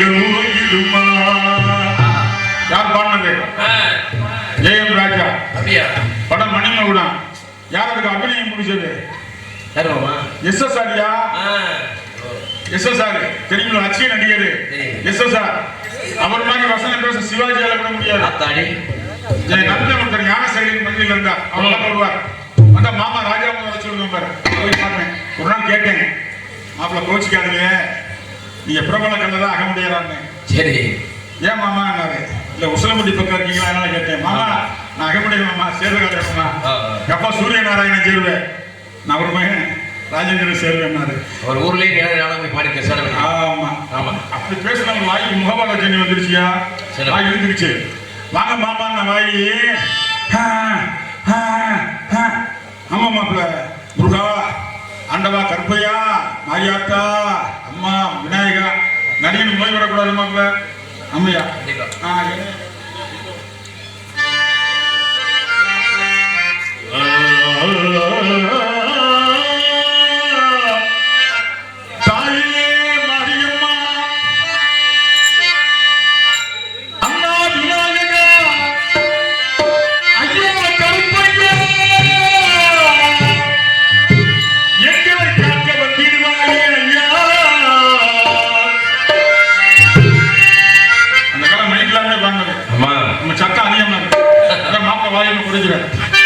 தங்கமா யார் பாடினது? ஜெயம் ராஜா. படம் மணிமகுடம் யார் அதுக்கு அபிநயம் முடிச்சது? S S Arya S S R தெரியுங்களா அச்சிய நடிகர். எஸ் எஸ் ஆர் அவர் மாதிரி வசனம் பேச சிவாஜியால கூட முடியாது. நண்பன் ஒருத்தர் ஞான சைலின் மந்திரியில் இருந்தா தான் வருவார். அந்த மாமா ராஜா வர சொல்லுங்க பாரு. போய் பார்த்தேன் ஒரு நாள் கேட்டேன். மாப்பிள்ள கோச்சிக்காதீங்க. நீங்க பிரபல கல்லதான் அக முடியறான்னு சரி. ஏன் மாமா என்னாரு இல்ல உசலமுடி பக்கம் இருக்கீங்களா? அதனால கேட்டேன். மாமா நான் அகமுடைய மாமா. சேர்வகார மாமா. எப்பா சூரிய நாராயணன் சேருவேன்? நான் ஒரு மகன். ராஜேந்திரன் சேருவேன்னாரு அவர் ஊர்லயே நேரம் நாளா போய் பாடி பேசுறாரு ஆமா. ஆமா. அப்படி பேசினவங்க வாய்க்கு முகபால ஜன்னி வந்துருச்சியா? சரி. வாய் இருந்துருச்சு வாங்க மாமா நான் வாயி. ஆமா மாப்பிள்ள. முருகா ஆண்டவா கருப்பையா மாரியாத்தா. அம்மா விநாயகா நடிகன் நோய் விடக்கூடாது மாப்பிள்ள அம்மையா ஆ, நம்ம மாப்பிள்ள வாயில் புரிஞ்சுக்கிறேன்.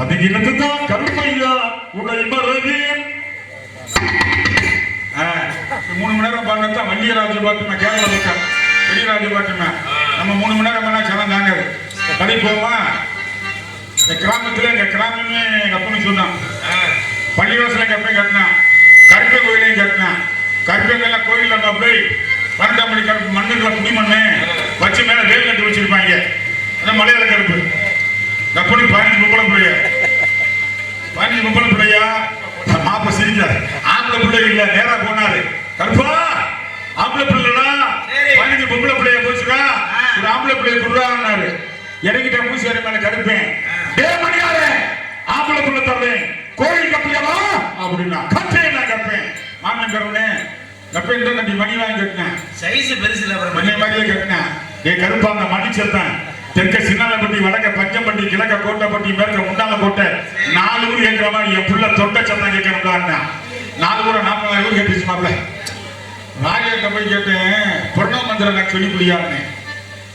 ததுகினதுதான் கருப்பையா உன்னை மறவேன். ஆ, மூணு மணி நேரம் பாடினா வள்ளியராஜ பாட்டுமே கேரளா பக்கம் வெளியராஜ பாட்டுமே நம்ம மூணு மணி நேரம் பண்ணா சனம் தாங்காது கடி போமா? இந்த கிராமத்துல எங்க கிராமமே எங்க அப்பனு சொன்னான் பள்ளிவாசல எங்க அப்பன் கட்டினான் கருப்பை கோயிலையும் கட்டினான் கருப்பைங்கெல்லாம் கோயில்ல போய் பன்னெண்டாம் மணி கருப்பு மண்ணுக்குள்ள குடி மண்ணு வச்சு மேல வேல் கட்டி வச்சிருப்பாங்க. அதான் மலையாள கருப்பு. கப்பனி பதினஞ்சு முப்பளை பிள்ளைய. பதினஞ்சு முப்பளை பிள்ளையா? மாப்ப சிரிச்சார் ஆம்பளை பிள்ளை இல்ல நேரா போனாரு. கருப்பா ஆம்பளை பிள்ளைடா. பதினஞ்சு பொம்பளை பிள்ளைய போச்சுடா ஒரு ஆம்பளை பிள்ளைய குடுறான்னாரு இறங்கிட்ட பூசாரி மேல கருப்பேன். டே மணியாரே ஆம்பளை பிள்ளை தர்றேன் கோயில் கப்பியவா அப்படின்னா கப்பேன் நான் கப்பேன் மாமன் கருவனே கப்பேன் கட்டி மணி வாங்கி கட்டினேன். சைஸ் பெருசு இல்ல மணி மாதிரியே கட்டினேன். ஏ கருப்பா அந்த மணி செத்தான். தெற்க சின்னாலப்பட்டி வடக்க பஞ்சம்பட்டி கிழக்க கோட்டைப்பட்டி மேற்க முன்னால கோட்டை நாலு ஊர் கேட்கிற மாதிரி என் புள்ள தொட்ட சத்தம் கேட்கணும்டா நாலு ஊரை நாற்பதாயிரம் ஊர் கேட்டுச்சு மாப்பிள்ள ராஜாட்ட போய் கேட்டேன் புரண மந்திரம் நான் சொல்லி புரியாதுன்னு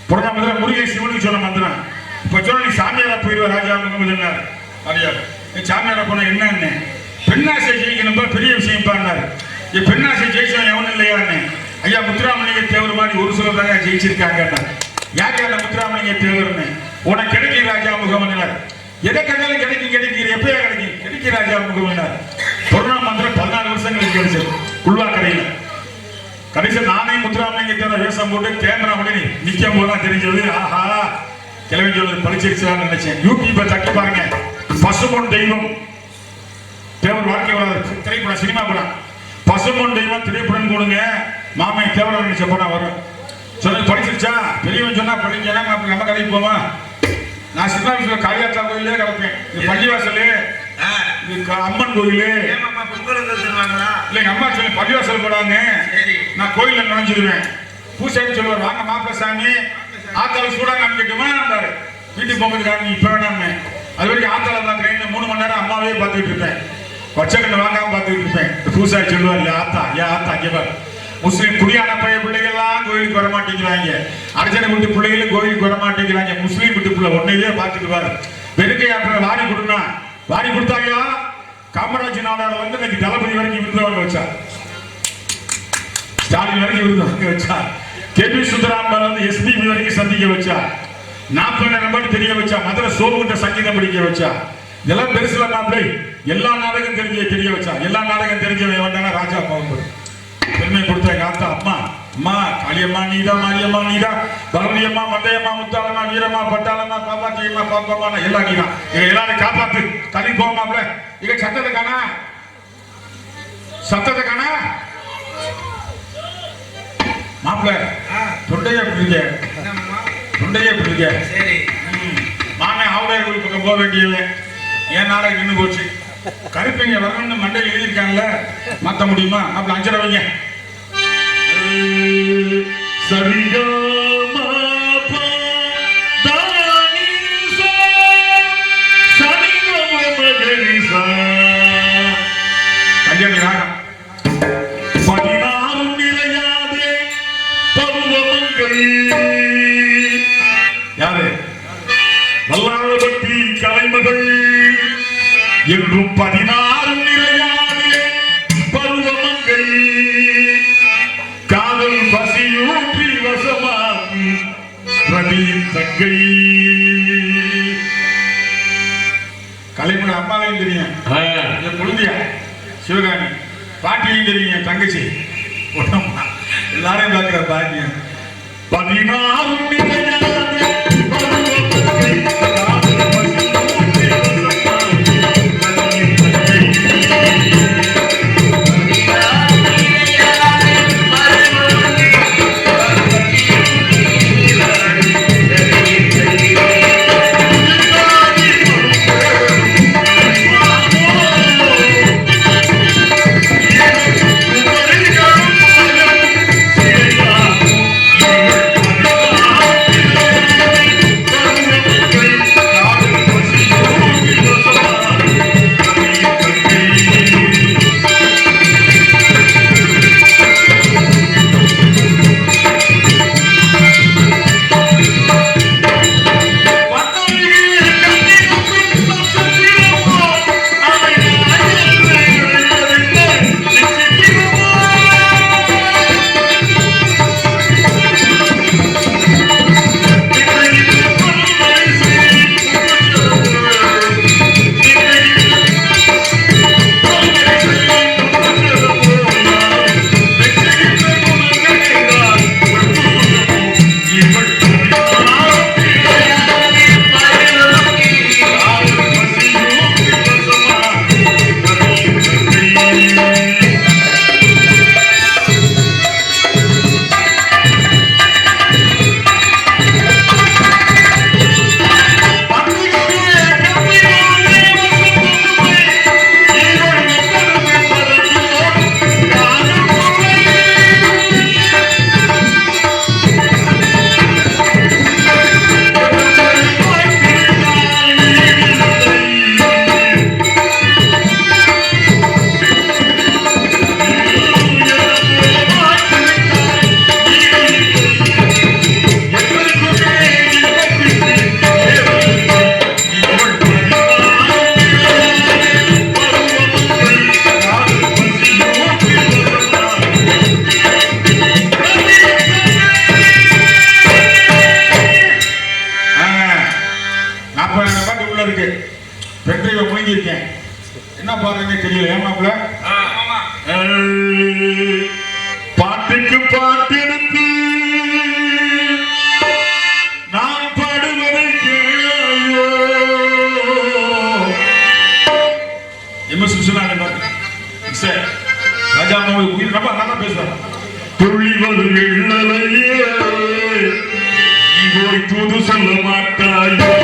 புரண மந்திரம் முருகன் சிவனுக்கு சொன்ன மந்திரம். இப்போ சொல்ல நீ சாமியாரா போயிடுவா ராஜா சொன்னார். மரியாதை நீ சாமியாரா போனா என்னன்னு. பெண்ணாசை ஜெயிக்கணும் பெரிய விஷயம் பாருனாரு என் பெண்ணாசை ஜெயிச்சவன் எவனும் இல்லையான்னு. ஐயா முத்துராமலிங்க தேவர் மாதிரி ஒரு சிலர் தாங்க ஜெயிச்சிருக்காங்க யார் யார் முத்துராமலிங்க தேவர்னு? உனக்கு கிடைக்கும் ராஜா முகமனார் எதை கண்டாலும் கிடைக்கும் கிடைக்கிற எப்பயா கிடைக்கும் கிடைக்கும் ராஜா முகமனார் கொரோனா மந்திரம் பதினாலு வருஷங்களுக்கு கிடைச்சது கடையில் கடைசி நானே முத்துராமலிங்கத்தோட வேஷம் போட்டு கேமரா பண்ணி நிற்கும் போது தெரிஞ்சது. ஆஹா கிளம்பி சொல்றது பழிச்சிருச்சான்னு நினைச்சேன். யூடியூப்பை தட்டி பாருங்க. பசுமொன் தெய்வம். தேவர் வாழ்க்கை வராது திரைப்படம் சினிமா படம். பசுமொன் தெய்வம் திரைப்படம் கொடுங்க. மாமை தேவரம் நினைச்ச படம் வரும். சொல்லி படிச்சிருச்சா பெரியவன் சொன்னா படிச்சா நம்ம கதைக்கு போமா நான் சின்ன வயசுல காளியாத்தா கோயிலே கிடப்பேன். இது பள்ளிவாசலு அம்மன் கோயிலு. இல்ல அம்மா சொல்லி பள்ளிவாசல் போடாங்க சரி. நான் கோயில்ல நுழைஞ்சிருவேன். பூசாரி சொல்லுவார் வாங்க மாப்பிள்ள சாமி ஆத்தால சூடா காமிக்கட்டுமா இருந்தாரு வீட்டுக்கு போகும்போது காமி இப்ப வேணாமே அது வரைக்கும் ஆத்தால பாக்குறேன் மூணு மணி நேரம் அம்மாவே பார்த்துட்டு இருப்பேன். வச்சக்கண்ணு வாங்காம பார்த்துட்டு இருப்பேன். பூசாரி சொல்லுவார் "ஏ ஆத்தா ஏ ஆத்தா பாரு. முஸ்லீம் குடியான பைய பிள்ளைகள்லாம் கோயிலுக்கு வர மாட்டேங்கிறாங்க. அர்ச்சனை வீட்டு பிள்ளைகளும் கோயிலுக்கு வர மாட்டேங்கிறாங்க. முஸ்லீம் வீட்டு பிள்ளை ஒன்னையே பார்த்துக்குவாரு வெறுக்கை யாத்திரை வாரி கொடுனா வாரி கொடுத்தாங்களா காமராஜ் நாடார் வந்து இன்னைக்கு தளபதி வரைக்கும் விருது வாங்க வச்சார். ஸ்டாலின் வரைக்கும் விருது வாங்க வச்சார். கே பி வந்து எஸ்பிபி வரைக்கும் சந்திக்க வச்சார். நாற்பது பாட்டு தெரிய வச்சா மதுரை சோமுகிட்ட சங்கீதம் படிக்க வச்சா இதெல்லாம் பெருசுல மாப்பிள்ளை எல்லா நாடகம் தெரிஞ்ச தெரிய வச்சா எல்லா நாடகம் தெரிஞ்சவன் வேண்டாம் ராஜா பவன்பர் பெருமை கொடுத்த எங்க ஆத்தா அம்மா. அம்மா காளியம்மா நீதா மாரியம்மா நீதா. பலவனியம்மா மந்தையம்மா முத்தாளம்மா வீரம்மா பட்டாளம்மா பாப்பாத்தியம்மா பாப்பம்மா எல்லாம் நீதான். இவங்க எல்லாரும் காப்பாத்து. தனி போமாப்ல இங்க சத்தத்தை காணா. சத்தத்தை காணா. மாப்பிள்ள தொண்டையே என்னம்மா? தொண்டையே எப்படி இருக்க சரி. ம். மாமன் ஆவுடையார் பக்கம் போக வேண்டியவன் ஏன் நாடகம் நின்று போச்சு? கருப்பைங்க வரணும்னு மண்டையில் எழுதியிருக்காங்கல்ல? மாற்ற முடியுமா? அப்படி அஞ்சரை வைங்க. கல்யாணி அம்மாவை உயிர் ரொம்ப நல்லா பேசுவார் துள்ளிவது வெள்ளலையே போய் தூது சொல்ல மாட்டாயோ?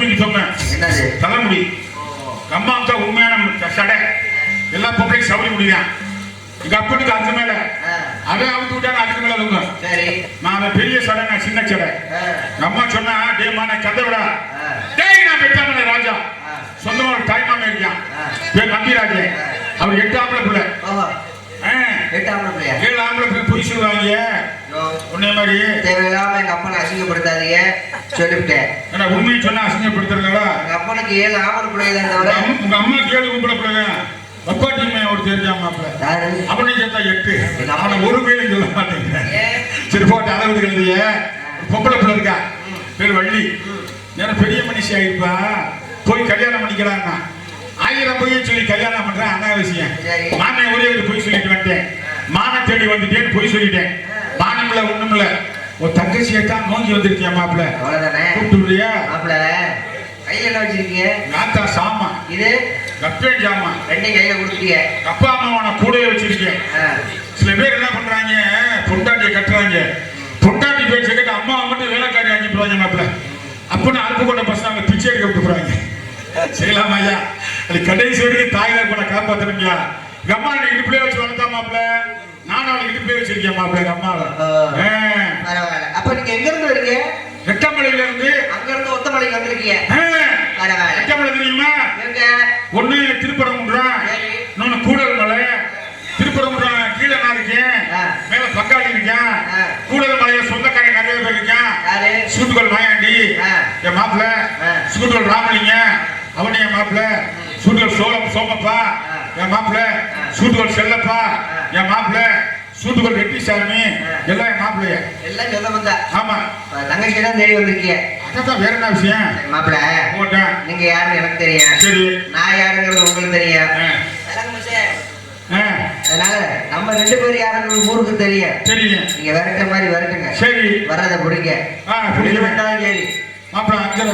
பூமிக்கு சொன்னேன். என்னது? தலைமுடி. அம்மாவுக்கு தான் உண்மையான சடை. எல்லா பொம்பளைக்கும் சபரி முடியும் எங்க அப்பனுக்கு அதுக்கு மேல. அவன் அவுத்து விட்டானா அதுக்கு மேல நான் அவன் பெரிய சடை நான் சின்ன சடை. அம்மா சொன்னா டேமா நான் கதை விடா டேய் நான் பெற்றாமல ராஜா. சொந்தமா ஒரு தாய்மாமன் இருக்கான். ஆ. பேர் நம்பிராஜன் அவர் எட்டு ஆம்பளை பிள்ளை. ஓஹோ. ஆ, எட்டாம் பிள்ளையா? ஏழு ஆம்பளை பிள்ளை பொய் சொல்லுவாங்க ஐயோ, உன்னை மாதிரி. தேவையில்லாம எங்க அப்பனை அசிங்கப்படுத்தாதீங்க. சொல்லிவிட்டேன். ஏன்னா உண்மையை சொன்னா அசிங்கப்படுத்துறதா எங்க அப்பனுக்கு ஏழு ஆம்பளை பிள்ளைங்க தவிர உங்க அம்மாக்கு ஏழு கும்பல பிள்ளை பப்பாட்டி ஒரு தெரிஞ்சா மாப்பிள்ள யாரு? அவனை சேர்த்தா எட்டு. அவனை ஒரு பேரும் சொல்ல மாட்டேங்கிறேன்? சரி போட்டு அதை விடுகிறது பொம்பளை பிள்ளை இருக்கா? பேர் வள்ளி. ஏன்னா பெரிய மனுஷி ஆயிருப்பா. போய் கல்யாணம் பண்ணிக்கலாம்னா ஆயிரம் பொய் சொல்லி கல்யாணம் பண்றேன் அனாவசியம். மாமன் ஒரே ஒரு பொய் சொல்லிட்டு வந்துட்டேன். மானம் தேடி வந்துட்டேன்னு பொய் சொல்லிட்டேன். மானம் இல்ல ஒண்ணும் இல்ல. ஒரு தங்கச்சியை தான் நோங்கி வந்திருக்கியா மாப்பிள்ள? கூப்பிட்டு விடுறியா மாப்பிள்ள கையில என்ன வச்சிருக்கீங்க? நாத்தா சாமா. இது? கப்பே ஜாமா. ரெண்டையும் கையில கொடுத்துட்டீங்க அப்பா அம்மாவை கூடவே வச்சிருக்கேன். சில பேர் என்ன பண்றாங்க பொண்டாட்டியை கட்டுறாங்க. பொண்டாட்டி பேர் கேட்டு அம்மா மட்டும் வேலைக்காரி அனுப்பிடுவாங்க மாப்பிள்ள. அப்பன்னு அனுப்பு கொண்ட பசங்க பிச்சை எடுக்க விட்டுறாங்க செய்யலாமா ஐயா? அது கடைசி வரைக்கும் தாயார் கூட காப்பாத்தணுங்கய்யா எங்க அம்மா நீ வச்சு வளர்த்தா மாப்பிள்ள? நானும் அவளை இடுப்புலயே வச்சிருக்கேன் மாப்பிள்ள எங்க அம்மாவை. பரவாயில்ல. அப்ப நீங்க எங்க இருந்து வரீங்க ரெட்டமலையில இருந்து அங்க இருந்து ஒத்தமலைக்கு வந்திருக்கீங்க. பரவாயில்ல. ரெட்டமலை தெரியுமா? எங்க? ஒண்ணு திருப்பரங்குன்றம். இன்னொன்னு கூடல் மலை திருப்பரங்குன்றம் கீழே நான் இருக்கேன். மேல பக்காளி இருக்கேன். கூடல் மலையில சொந்தக்காரங்க நிறைய பேர் இருக்கேன். யாரு? சூட்டுகள் மாயாண்டி. என் மாப்பிள்ள ஆ. சூட்டுகள் ராமலிங்க அவனே என் மாப்பிள்ள சூட்டுகள் சோழம் சோமப்பா. என் மாப்பிள்ள ஆ. சூட்டுகள் செல்லப்பா. என் மாப்பிள்ள சூட்டுகள் ரெட்டிசாமி ஆ. எல்லாம் என் மாப்பிள்ளைய. எல்லாம் சொந்த வந்தா. ஆமா. தங்கச்சி தான் தேடி வந்திருக்கீங்க அதான் வேற என்ன விஷயம்? மாப்பிள்ள. போட்டேன். நீங்க யாருன்னு எனக்கு தெரியும். சரி. நான் யாருங்கிறது உங்களுக்கு தெரியும். அதனால நம்ம ரெண்டு பேரும் யாருன்னு ஊருக்கு தெரியும். சரிங்க நீங்க விரட்டுற மாதிரி விரட்டுங்க. சரி. வர்றதை பிடிங்க. ஆ பிடிக்க வேண்டாம் சரி. மாப்பிள்ள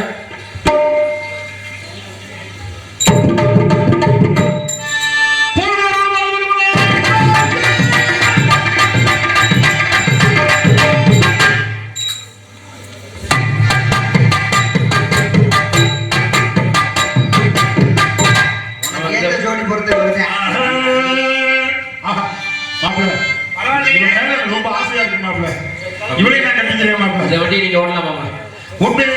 உண்மையிலே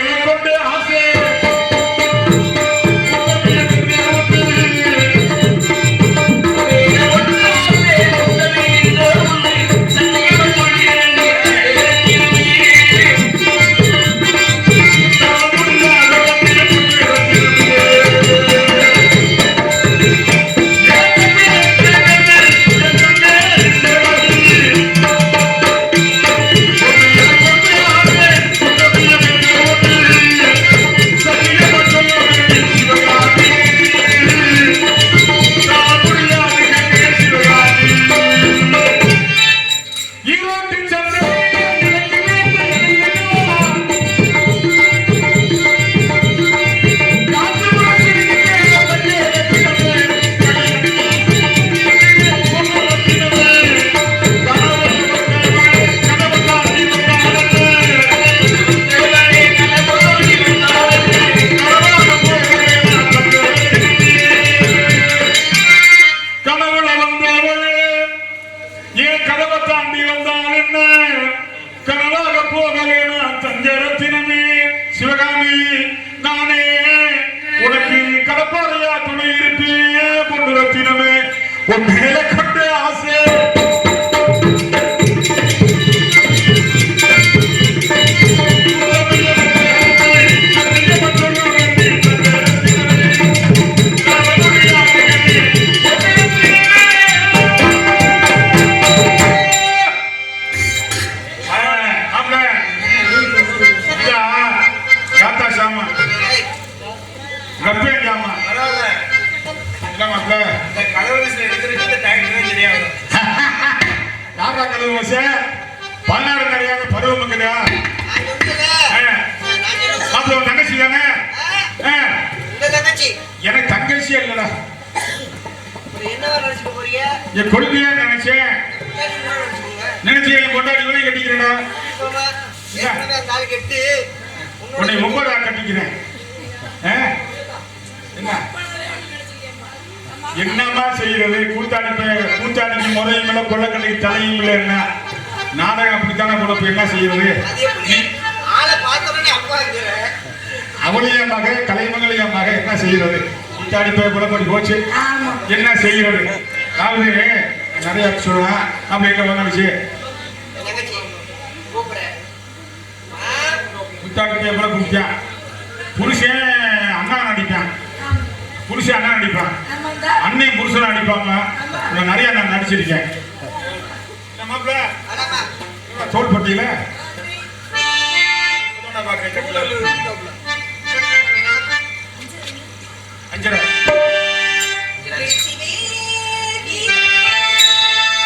என்னமா செய்யறது? கூத்தாடி பே- கூத்தாடிக்கு முறையும் இல்லை கொள்ளக்கண்டைக்கு தலையும் இல்லை என்ன? நாடகம் அப்படித்தானே கொடுப்பு என்ன செய்யறது? அவளையும் என் மக கலைமகள் என் மக என்ன செய்யறது? கூத்தாடி போய் குளப்படி போச்சு என்ன செய்யறது? அதாவது நிறைய சொல்லலாம் அப்படி எங்க வந்துச்சு கூத்தாடி போய் கூட குடிச்சான். புருஷன் அண்ணா நடிப்பான். புருஷன் அண்ணா நடிப்பான். அன்னை புருஷன் அடிப்பாங்க. நான் நிறைய நான் நடிச்சிருக்கேன். தோல் மாப்பிள அஞ்சரை.